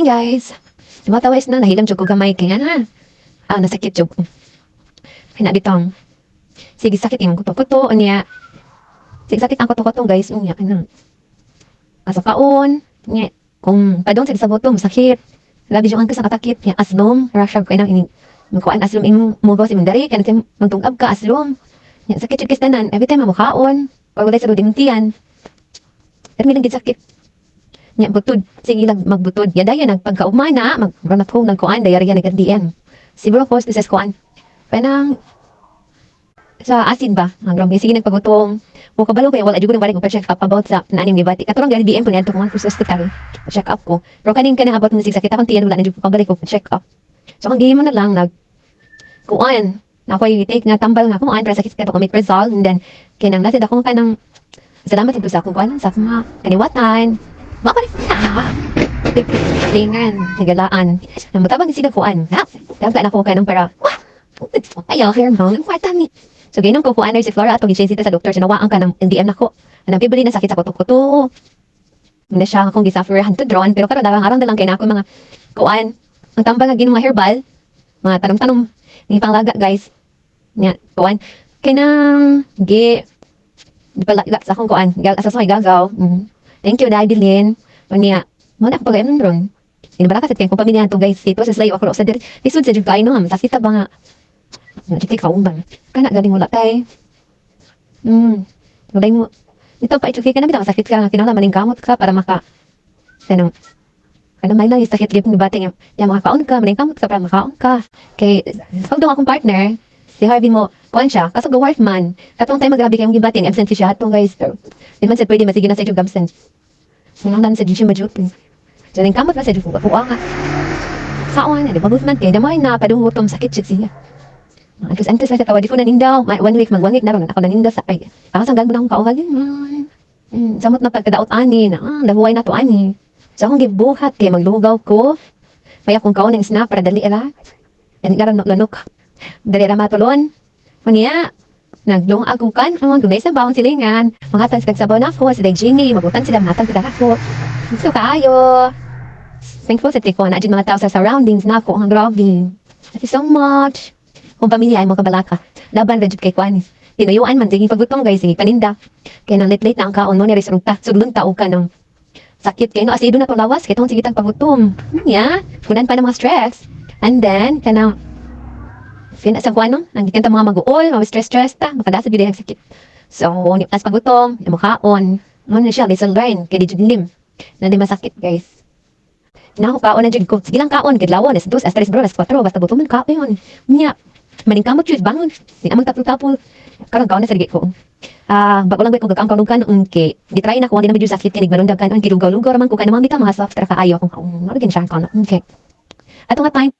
Hi guys! Tumatawa is na, nahilam jud ko gamay kaya na. Ah, nasakit jud. Hina bitong. Sige, sakit yung kuto-kuto, niya. Sige, sakit ang kuto-kuto guys, niya. Ano? Asa kaon, niya. Kung padong sa botong, sakit. Labi yung angkas nakatakit, niya. Aslom, rasha ko ini. Magkuan aslom ing mugaw si Mandari, kaya natin magtungab ka aslom. Niya, sakit yung kistanan. Every time mamukaon, pag wala sa rudimtian. Pero may sakit. Nya butod, sige lang magbutod. Ya daya nagpagkaumana, magranat home nagkuan, daya riya nag-DM. Siguro post sa kuan. Panang sa asin ba? Ang grabe sige nagpagutong. Mo kabalo kay wala jud ko balik ko check up about sa naning gibati. Katurang gani DM ko niadto ko sa hospital. Check up ko. Pero kaning kanang about ng sakit akong tiyan wala na jud ko pabalik ko check up. So ang game mo na lang nag kuan. Na ako take nga tambal nga kuan para sakit ka to commit result and then kinang natin ako kanang salamat sa akong kuan sa akong kaniwatan. Makalit na. Lingan, nagalaan. Nang matabang sila kuan. Ha? Dapat na ko kanang para, wah, ayaw, hair mo, ang kwarta ni. So, ginong ko kuan na si Flora at pag sita sa doktor, sinawaan ka ng NDM na ko. Anang pibili na sakit sa kuto-kuto. Muna siya akong gisuffer to drone, pero karon darang arang dalang kay na ako mga kuan. Ang tambal nga ginong mga herbal, mga tanong-tanong, ni panglaga guys. Nya, kuan. Kay nang gi di pala sa akong kuan, gal sa gagaw. Mm. Thank you, Daddy Lynn. Unya, mo na ako pag-ayun ron. Inabala kasi kaya kung pamilya to guys, ito sa slayo ako sa diri. Lisod sa jugay no, sa kita ba nga. Nga jiti ka umban. Kana galing wala tay. Hmm. Galing mo. Ito pa ito ka na bitaw sakit ka, kinahanglan maning kamot ka para maka kanang Kana may lang sakit gid ni bating ya makakaon ka, maning kamot ka para makaon ka. Kay pag akong partner, si Harvey mo, kuan siya, kasog work man. Katong time magabi kayong gibating, absent siya atong guys. Pero, di man sa pwede masige na sa yung absent. Nang nan sa Gigi Majuti. So, ning kamot na sa Gigi, kuha nga. Kaon, di ba movement kay, damay na, padungutom, sakit siya siya. Antes, antes na sa tawa, di ko nanindaw. Ma- One week, mag-one week na ron, ako nanindaw sa, ay, ako sa gagawin akong kaugali. Mm, samot na pagkadaot ani, na, ah, lahuay na to ani. So, akong gibuhat, kay maglugaw ko. May akong kaon ng snap para dali ala. Yan nga rin lanok. Dali ra matulon. Mangya, naglong ako kan, ang dunay sa bawang silingan. Mga tas kagsabaw na ako, sila Ginny, magutan sila matang sila ako. So kayo. Thankful sa tiko na mga tao sa surroundings na ako. Ang grabe. Thank you so much. Kung pamilya ay mo kabalaka. Laban rin kay Kwanis. Tinuyuan man, sige pagutong guys, sige paninda. Kaya nang late-late na ang kaon mo, niresulta. Sudlong tao ka ng sakit kayo. No, asido na to lawas. Kaya itong sige tag pagutom. Yeah. Kunan pa ng mga stress. And then, kanang Sa kuano, nang kita mga mag-uol, mga stress-stress ta, makadasa bili ang sakit. So, ni as pagutom, makaon, ano na siya, lesson learned, kaya di jud lim. Na di masakit, guys. Na ako kaon na jud ko. Sige lang kaon, kadlawon, as dos, as tres bro, as kwatro, basta butom man kaon. Nya, maning kamot jud bangon. Di amang tapul-tapul. Karang kaon na sa ligit ko. Ah, bago lang ba ko gagam kan un ke. Di try na ko, di na medyo sakit kinig marundag kan un kilugaw-lugaw raman ko kay namang bitaw mga soft ra kaayo akong kaon. Ano gin siya kaon. Okay. Ato nga time